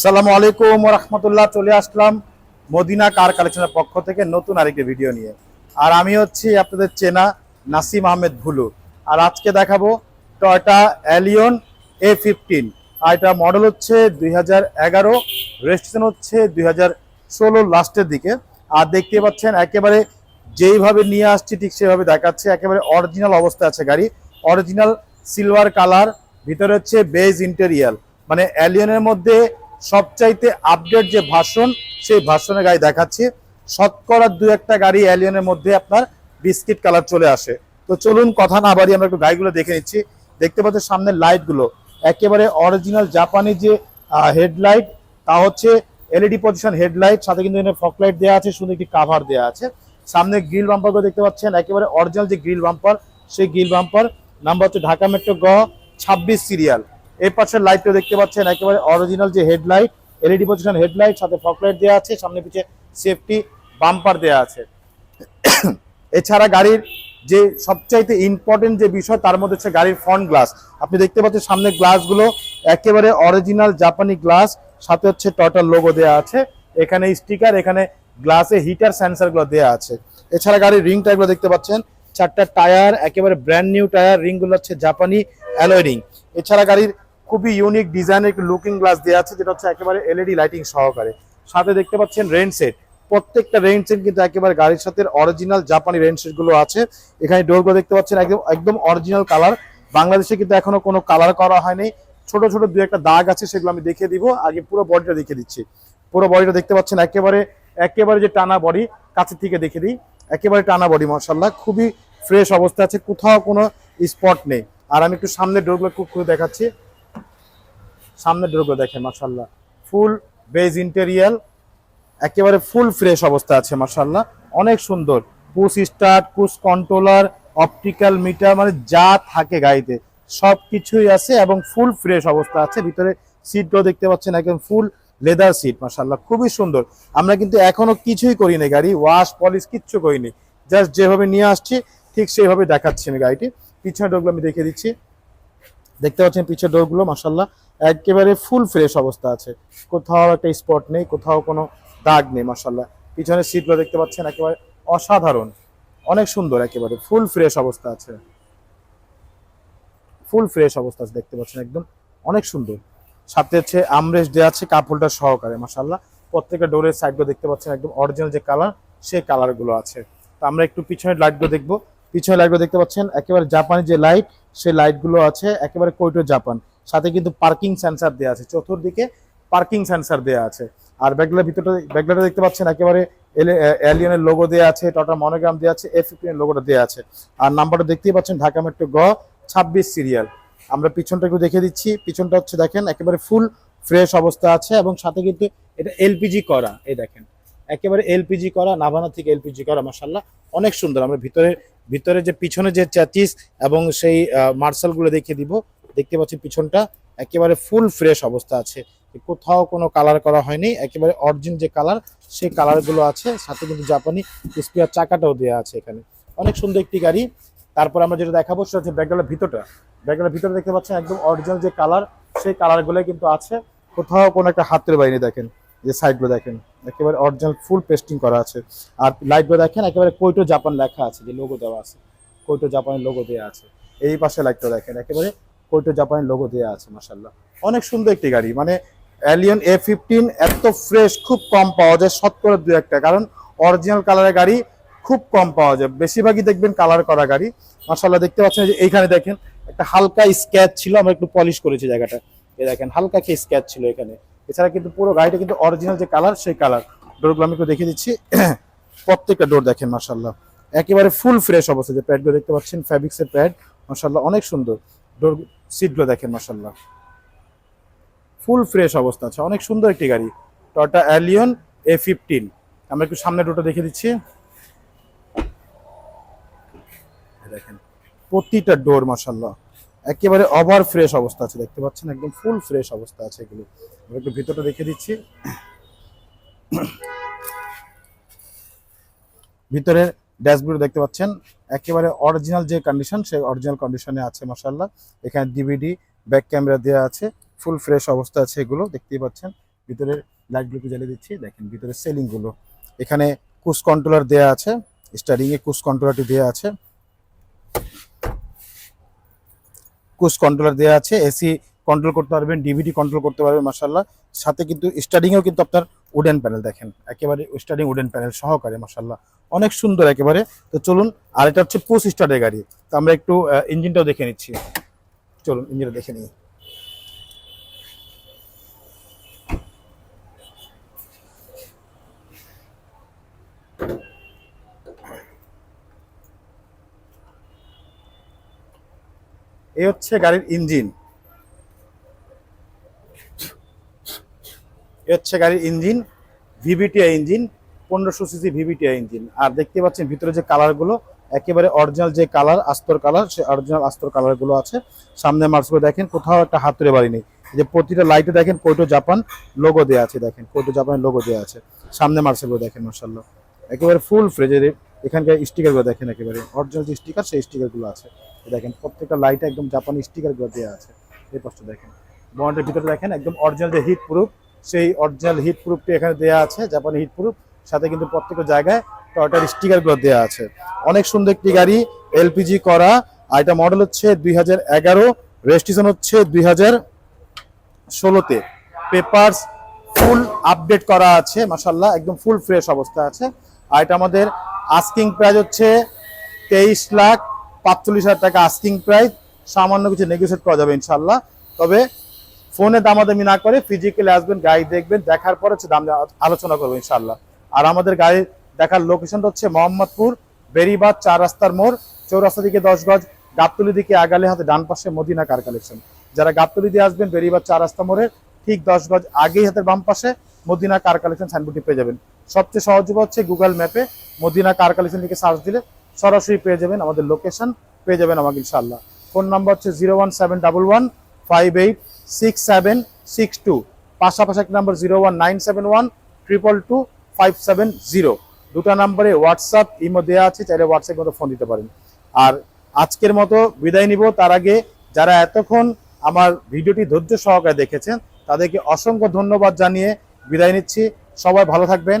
সালামু আলাইকুম রহমতুল্লাহ, চলে আসলাম মদিনা কার কালেকশনের পক্ষ থেকে নতুন আরেকটি ভিডিও নিয়ে। আর আমি হচ্ছি আপনাদের চেনা নাসিম আহমেদ ভুলু। আর আজকে দেখাবো টয়টা অ্যালিয়ন এ ফিফটিন আর এটা মডেল হচ্ছে দুই হাজার এগারো রেজিস্ট্রেশন হচ্ছে দুই হাজার ষোলো লাস্টের দিকে। আর দেখতে পাচ্ছেন একেবারে যেইভাবে নিয়ে আসছি, ঠিক সেভাবে দেখাচ্ছে। একেবারে অরিজিনাল অবস্থা আছে গাড়ি। অরিজিনাল সিলভার কালার ভিতরে হচ্ছে বেজ ইন্টেরিয়াল মানে অ্যালিয়নের মধ্যে সবচাইতে আপডেট যে ভাষণ, সেই ভাষণের গাড়ি দেখাচ্ছি। শতকরা দু একটা গাড়ি অ্যালিয়নের মধ্যে আপনার বিস্কিট কালার চলে আসে। তো চলুন কথা না বাড়ি আমরা একটু গাড়িগুলো দেখে নিচ্ছি। দেখতে পাচ্ছেন সামনের লাইটগুলো একেবারে অরিজিনাল জাপানি যে হেডলাইট তা হচ্ছে এলইডি পজিশন হেডলাইট সাথে কিন্তু এখানে ফক লাইট দেওয়া আছে সুন্দর একটি কাভার দেওয়া আছে। সামনে গ্রিল বাম্পারগুলো দেখতে পাচ্ছেন, একেবারে অরিজিনাল যে গ্রিল বাম্পার সেই গ্রিল বাম্পার নাম্বার হচ্ছে ঢাকা মেট্রো গ ছাব্বিশ সিরিয়াল এর পাশের লাইটটা দেখতে পাচ্ছেন, একেবারে অরিজিনাল যে হেডলাইট এলইডি পজিশন হেডলাইট সাথে ফক লাইট দেওয়া আছে, সামনে পিছে সেফটি বাম্পার দেওয়া আছে। এছাড়া গাড়ির যে সবচাইতে ইম্পর্টেন্ট যে বিষয়, তার মধ্যে হচ্ছে গাড়ির ফ্রন্ট গ্লাস আপনি দেখতে পাচ্ছেন সামনে গ্লাসগুলো একেবারে অরিজিনাল জাপানি গ্লাস সাথে হচ্ছে টটার লোগো দেওয়া আছে। এখানে স্টিকার এখানে গ্লাসে হিটার সেন্সারগুলো দেওয়া আছে। এছাড়া গাড়ির রিং টায়ারগুলো দেখতে পাচ্ছেন, চারটা টায়ার একেবারে ব্র্যান্ড নিউ টায়ার রিংগুলো হচ্ছে জাপানি অ্যালয় এছাড়া গাড়ির খুবই ইউনিক ডিজাইনের লুকিং গ্লাস দেওয়া আছে, যেটা হচ্ছে একেবারে এলইডি লাইটিং সহকারে। সাথে দেখতে পাচ্ছেন রেন সেট প্রত্যেকটা রেন সেট কিন্তু একেবারে গাড়ির সাথে অরিজিনাল জাপানি রেন সেটগুলো আছে। এখানে ডোরগুলো দেখতে পাচ্ছেন একদম একদম অরিজিনাল কালার বাংলাদেশে কিন্তু এখনও কোনো কালার করা হয়নি। ছোট ছোট দু একটা দাগ আছে, সেগুলো আমি দেখিয়ে দিব। আগে পুরো বডিটা দেখিয়ে দিচ্ছি। পুরো বডিটা দেখতে পাচ্ছেন একেবারে একেবারে যে টানা বডি কাছের থেকে দেখে দিই। একেবারে টানা বডি মার্শাল্লাহ খুবই ফ্রেশ অবস্থা আছে, কোথাও কোনো স্পট নেই। আর আমি একটু সামনের ডোরগুলো খুব খুলে দেখাচ্ছি। সামনের ডোরগুলো দেখেন মার্শাল্লাহ ফুল বেজ ইন্টেরিয়াল একেবারে ফুল ফ্রেশ অবস্থা আছে মার্শাল্লাহ অনেক সুন্দর। Push start push controller optical meter মানে যা থাকে গাড়িতে সব কিছুই আছে এবং ফুল ফ্রেশ অবস্থা আছে। ভিতরে সিটগুলো দেখতে পাচ্ছেন, একদম ফুল লেদার সিট মার্শাল্লাহ খুবই সুন্দর। আমরা কিন্তু এখনও কিছুই করিনি গাড়ি ওয়াশ পলিশ কিচ্ছু করিনি। জাস্ট যেভাবে নিয়ে আসছি, ঠিক সেইভাবে দেখাচ্ছি আমি গাড়িটি। পিছনে ডোরগুলো আমি দেখে দিচ্ছি। দেখতে পাচ্ছেন পিছের ডোরগুলো মার্শাল্লাহ একেবারে ফুল ফ্রেশ অবস্থা আছে। কোথাও একটা স্পট নেই, কোথাও কোনো দাগ নেই মার্শাল্লাহ পিছনের সিটগুলো দেখতে পাচ্ছেন, একেবারে অসাধারণ। অনেক সুন্দর একেবারে ফুল ফ্রেশ অবস্থা আছে। ফুল ফ্রেশ অবস্থা আছে, দেখতে পাচ্ছেন একদম। অনেক সুন্দর। সাথে হচ্ছে আমরেশ দেওয়া আছে কাপড়টা সহকারে মার্শাল্লাহ প্রত্যেকটা ডোরের সাইডগুলো দেখতে পাচ্ছেন একদম অরিজিনাল যে কালার সেই কালারগুলো আছে। তো আমরা একটু পিছনের লাইটগুলো দেখব। পিছনের লাইটগুলো দেখতে পাচ্ছেন, একেবারে জাপানি যে লাইট সেই লাইটগুলো আছে, একেবারে কৈটো জাপান সাথে কিন্তু পার্কিং সেন্সার দেওয়া আছে, চতুর্দিকে পার্কিং সেন্সার দেওয়া আছে। আর ব্যাগগুলোর ভিতরটা ব্যাগগুলোটা দেখতে পাচ্ছেন, একেবারে এলিয়নের লোগো দেওয়া আছে টটা মনোগ্রাম দেওয়া আছে এফ ফিফটিনের লোগোটা দেওয়া আছে। আর নাম্বারটা দেখতেই পাচ্ছেন, ঢাকা মেট্রো গ ছাব্বিশ সিরিয়াল আমরা পিছনটা একটু দেখে দিচ্ছি। পিছনটা হচ্ছে দেখেন, একেবারে ফুল ফ্রেশ অবস্থা আছে এবং সাথে কিন্তু এটা এলপিজি করা, এই দেখেন। একেবারে এলপিজি করা নাভানা থেকে এলপিজি করা মাসাল্লাহ অনেক সুন্দর। আমরা ভিতরে ভিতরে যে পিছনে যে চ্যাচিস এবং সেই মার্শালগুলো দেখিয়ে দিব। দেখতে পাচ্ছি পিছনটা একেবারে ফুল ফ্রেশ অবস্থা আছে। কোথাও কোনো কালার করা হয়নি। একেবারে অরিজিন যে কালার সেই কালারগুলো আছে। সাথে কিন্তু জাপানি স্পিয়ার চাকাটাও দেওয়া আছে এখানে। অনেক সুন্দর একটি গাড়ি। তারপর আমরা যেটা দেখাবো সেটা হচ্ছে ব্যাগডালের ভিতরটা। ব্যাগডালের ভিতরে দেখতে পাচ্ছেন একদম অরিজিনাল যে কালার সেই কালারগুলো কিন্তু আছে। কোথাও কোনো একটা হাতের বাইরে দেখেন, যে সাইডগুলো দেখেন। একেবারে অরিজিনাল ফুল পেস্টিং করা আছে। আর লাইটগুলো দেখেন, একেবারে কৈটো জাপান লেখা আছে, যে লোগো দেওয়া আছে। কৈটো জাপানের লোগো দেওয়া আছে। এই পাশে লাইটটা দেখেন, একেবারে কৈটো জাপানের লোগো দেওয়া আছে মাসাল্লাহ অনেক সুন্দর একটি গাড়ি মানে অ্যালিয়ন এ ফিফটিন এত ফ্রেশ খুব কম পাওয়া যায়, শতকরা দু একটা। কারণ অরিজিনাল কালারের গাড়ি খুব কম পাওয়া যায়। বেশিরভাগই দেখবেন কালার করা গাড়ি। মাসাল্লাহ দেখতে পাচ্ছেন যে এইখানে দেখেন, একটা হালকা স্ক্যাচ ছিল, আমরা একটু পলিশ করেছি জায়গাটা। এই দেখেন, হালকা কি স্ক্যাচ ছিল এখানে। এছাড়া কিন্তু পুরো গাড়িটা কিন্তু অরিজিনাল যে কালার সেই কালার ডোরগুলো আমি একটু দেখিয়ে দিচ্ছি। প্রত্যেকটা ডোর দেখেন মাসাল্লাহ একেবারে ফুল ফ্রেশ অবস্থা, যে প্যাডগুলো দেখতে পাচ্ছেন ফ্যাব্রিক্সের প্যাড মাসাল্লাহ অনেক সুন্দর। ডোর সিটগুলো দেখেন মাসাল্লাহ ফুল ফ্রেশ অবস্থা আছে, অনেক সুন্দর একটি গাড়ি। টয়টা অ্যালিয়ন এ ফিফটিন আমরা একটু সামনে ডোরটা দেখে দিচ্ছি। দেখেন, প্রতিটা ডোর মাসাল্লাহ একেবারে ওভার ফ্রেশ অবস্থা আছে, দেখতে পাচ্ছেন একদম ফুল ফ্রেশ অবস্থা আছে এগুলো। একটু ভিতরটা দেখে দিচ্ছি। ভিতরের ড্যাশবোর্ড দেখতে পাচ্ছেন, একেবারে অরিজিনাল যে কন্ডিশন সেই অরিজিনাল কন্ডিশনে আছে মাসাল্লাহ এখানে ডিভিডি ব্যাক ক্যামেরা দেওয়া আছে ফুল ফ্রেশ অবস্থা আছে এগুলো, দেখতেই পাচ্ছেন। ভিতরে লাইটগুলো জ্বালিয়ে দিচ্ছি, দেখেন ভিতরে সেলিংগুলো। এখানে কুস কন্ট্রোলার দেয়া আছে স্টারিং এ কুস কন্ট্রোলারটি দেয়া আছে। কুস কন্ট্রোলার দেওয়া আছে এসি কন্ট্রোল করতে পারবেন ডিভিডি কন্ট্রোল করতে পারবেন মাসাল্লাহ সাথে কিন্তু স্টার্টিংয়েও কিন্তু আপনার উডেন প্যানেল দেখেন, একেবারে স্টার্টিং উডেন প্যানেল সহকারে মাসাল্লাহ অনেক সুন্দর একেবারে। তো চলুন, আর এটা হচ্ছে পুশ স্টার্টের গাড়ি। তো আমরা একটু ইঞ্জিনটাও দেখে নিচ্ছি। চলুন ইঞ্জিনটা দেখে নিই। এই হচ্ছে গাড়ির ইঞ্জিন। এ হচ্ছে গাড়ির ইঞ্জিন, ভিভিটিআই ইঞ্জিন, পনেরোশো সিসি ভিভিটিআই ইঞ্জিন। আর দেখতে পাচ্ছেন ভিতরে যে কালারগুলো, একেবারে অরিজিনাল যে কালার, আস্তর কালার, সে অরিজিনাল আস্তর কালারগুলো আছে। সামনে মার্চগুলো দেখেন, কোথাও একটা হাতুড়ে বাড়ি নেই। যে প্রতিটা লাইটে দেখেন কোটো জাপান লোগো দেওয়া আছে, দেখেন। কোটো জাপানের লোগো দেওয়া আছে। সামনে মার্চগুলো দেখেন মার্শাল্লাহ একেবারে ফুল ফ্রেজের এখানকার স্টিকারগুলো দেখেন একেবারে। অরিজিনাল যে স্টিকার সেই স্টিকারগুলো আছে। দেখেন, প্রত্যেকটা লাইটে একদম জাপানি স্টিকারগুলো দেওয়া আছে। এই পাশটা দেখেন। বন্ডের ভিতরে দেখেন, একদম অরিজিনাল যে হিট প্রুফ সেই অরিজিনাল হিট প্রুফটি এখানে দেওয়া আছে জাপানি হিট প্রুফ সাথে কিন্তু প্রত্যেকটা জায়গায় টয়টার স্টিকারগুলো দেওয়া আছে। অনেক সুন্দর একটি গাড়ি এলপিজি করা। আর এটা মডেল হচ্ছে দুই হাজার এগারো রেজিস্ট্রেশন হচ্ছে দুই হাজার ষোলোতে। পেপারস ফুল আপডেট করা আছে মাসাল্লাহ একদম ফুল ফ্রেশ অবস্থা আছে। আর এটা আমাদের আস্কিং প্রাইস হচ্ছে তেইশ লাখ পাঁচচল্লিশ হাজার টাকা আস্কিং প্রাইস সামান্য কিছু নেগোসিয়েট করা যাবে ইনশাল্লাহ তবে ফোনে দামাদামি না করে ফিজিক্যালি আসবেন, গাড়ি দেখবেন, দেখার পর হচ্ছে দাম আলোচনা করব ইনশাল্লাহ আর আমাদের গাড়ি দেখার লোকেশনটা হচ্ছে মোহাম্মদপুর, বেরিবাদ, চার রাস্তার মোড়, চৌরাস্তা দিকে দশ গজ, গাবতলি দিকে আগালে হাতে ডান পাশে মদিনা কার কালেকশন যারা গাবতলি দিয়ে আসবেন, বেরিবাদ, চার রাস্তা মোড়ের ঠিক দশ গজ আগেই হাতের বাম পাশে মদিনা কার কালেকশন সাইনবোর্ডটি পেয়ে যাবেন। সবচেয়ে সহজ হচ্ছে গুগল ম্যাপে মদিনা কার কালেকশন লিখে সার্চ দিলে সরাসরি পেয়ে যাবেন আমাদের লোকেশন পেয়ে যাবেন আমাকে ইনশাল্লাহ ফোন নাম্বার হচ্ছে zero one seven double one five eight six seven six two পাশাপাশি একটা number zero one nine seven one triple two five seven zero দুটো নাম্বারে হোয়াটসঅ্যাপ ইমো দেওয়া আছে, চাইলে হোয়াটসঅ্যাপ মতো ফোন দিতে পারেন। আর আজকের মতো বিদায় নিব। তার আগে যারা এতক্ষণ আমার ভিডিওটি ধৈর্য সহকারে দেখেছেন, তাদেরকে অসংখ্য ধন্যবাদ জানিয়ে বিদায় নিচ্ছি। সবাই ভালো থাকবেন।